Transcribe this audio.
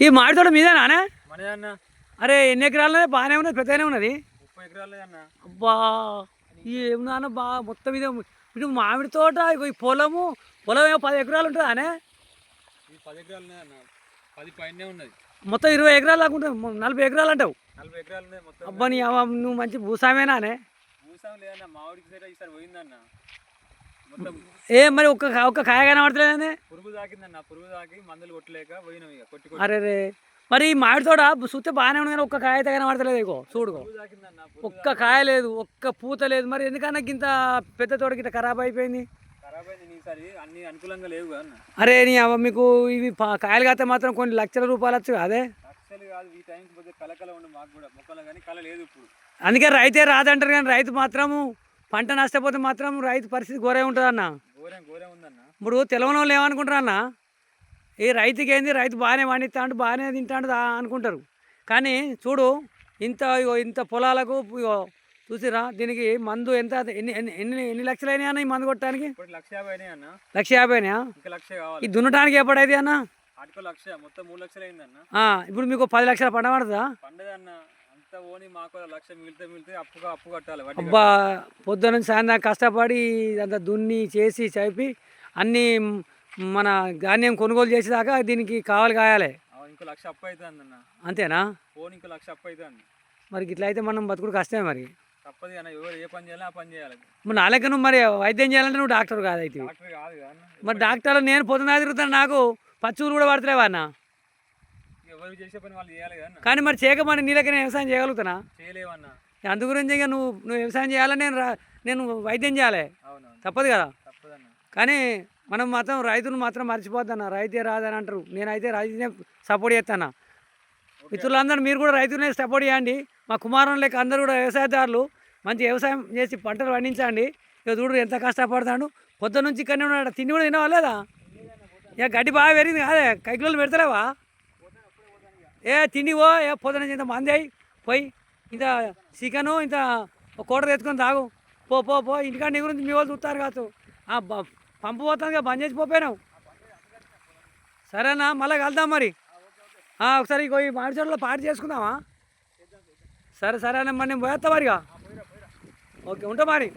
ఈ మామిడి తోట మీదేనా అన్న? అరే ఎన్ని ఎకరాలు బాగానే ఉన్నది పెద్దగానే ఉన్నది. అన్న అబ్బా ఏమన్నా బా మొత్తం ఇదే ఇటు మామిడి తోట ఈ పొలము పొలం ఏమో పది ఎకరాలు ఉంటుంది అనే అన్న. మొత్తం ఇరవై ఎకరాలు ఉంటుంది? మొ- నలభై ఎకరాలు అంటావు? అబ్బా నీ నువ్వు మంచి భూసామేనా అనే ఏ మరి ఒక్క ఒక్క కాయ కనబడతలేదని పురుగు తాకిందన్న పురుగు తాకి మందులు కొట్టలేక పోయినాం ఇక కొట్టి కొట్టి. అరే రే మరి ఈ మామిడి తోట చూస్తే బాగానే ఉంది కానీ ఒక్క కాయ అయితే కనబడతలేదు ఇగో చూడుకో ఒక్క కాయ లేదు ఒక్క పూత లేదు. మరి ఎందుకన్నా ఇంత పెద్ద తోట గిట్ట ఖరాబ్ అయిపోయింది? అన్ని అనుకూలంగా లేవు అరే నీ అవ్వ మీకు ఇవి కాయలు కాస్తే మాత్రం కొన్ని లక్షల రూపాయలు వచ్చు అదే? అందుకే రైతే రాదంటారు కానీ రైతు మాత్రము పంట నష్టపోతే మాత్రం రైతు పరిస్థితి ఘోరే ఉంటుంది అన్న ఘోరం ఘోరం ఉందన్న. ఇప్పుడు తెలవని వాళ్ళు ఏమనుకుంటారు అన్న ఈ రైతుకి ఏంది రైతు బాగానే పండిస్తాడు బాగానే తింటాడు అనుకుంటారు. కానీ చూడు ఇంత ఇంత పొలాలకు ఇగో చూసిరా దీనికి మందు ఎంత ఎన్ని ఎన్ని ఎన్ని లక్షలు అయినాయి అన్న ఈ మందు కొట్టడానికి? లక్ష యాభై అయినాయి అన్న. లక్ష యాభై అయినాయా? ఇంకా లక్ష కావాలి. ఈ దున్నటానికి ఎప్పుడైతే అన్న? ఇప్పుడు మీకు పది లక్షల పంట పడుతుందా? ఓని మాకు లక్ష మిగిలితే మిగిలితే అప్పుగా అప్పు కట్టాలి అబ్బా పొద్దున నుంచి సాయంత్రం కష్టపడి అంత దున్ని చేసి చదివి అన్నీ మన ధాన్యం కొనుగోలు చేసేదాకా దీనికి కావాలి కాయాలి. ఇంకో లక్ష అప్పు అవుతుంది అన్న. అంతేనా? ఫోన్ ఇంకో లక్ష అప్పు అవుతుంది మరి ఇట్లా అయితే మనం బతుకుడు కష్టమే మరి. తప్పదు అన్న ఎవరు ఏ పని చేయాలి ఆ పని చేయాలి. మరి లెక్క నువ్వు మరి వైద్యం చేయాలంటే నువ్వు డాక్టర్ కాదు అయితే. మరి డాక్టర్లు నేను పొద్దున తిరుగుతాను నాకు పచ్చూరు కూడా పడతలేవా అన్న ఎవరు చేసే పని వాళ్ళు చేయాలి కదా అన్న కానీ మరి చేయక మరి నీ నేను వ్యవసాయం చేయగలుగుతానా? చేయలేవన్న. అందు గురించి ఇక నువ్వు నువ్వు వ్యవసాయం చేయాలని నేను నేను వైద్యం చేయాలి. తప్పదు కదా? కానీ మనం మాత్రం రైతును మాత్రం మర్చిపోద్దన్న రైతే రాదని అంటారు. నేనైతే రైతునే సపోర్ట్ చేస్తాను? మిత్రులందరూ మీరు కూడా రైతునే సపోర్ట్ చేయండి. మా కుమారం లెక్క అందరూ కూడా వ్యవసాయదారులు. మంచి వ్యవసాయం చేసి పంటలు పండించండి. ఇక చూడు ఎంత కష్టపడతాడు. పొద్దున్న నుంచి ఇక్కడనే ఉన్నాడు. తిండి కూడా తినవా లేదా? ఇక గడ్డి బాగా పెరిగింది కాదే? కైకిలోలు పెడతలేవా? ఏ తిండివో ఏ పొద్దున ఇంత మంది అయి పోయి ఇంత చికెను ఇంత ఒక తెచ్చుకొని తాగు. పో పో పో ఇంటికాడ నీ గురించి మీ వాళ్ళు చూస్తారు కాదు. ఆ బ- బంద్ చేసి పోపోయినావు. సరేనా మళ్ళీ కలుద్దాం మరి. ఒకసారి ఇగో ఈ మామిడి చెట్లో పాటు చేసుకుందామా? సరే సరే అన్న మరి నేను పోయేస్తా మరిగా ఓకే ఉంటా మరి.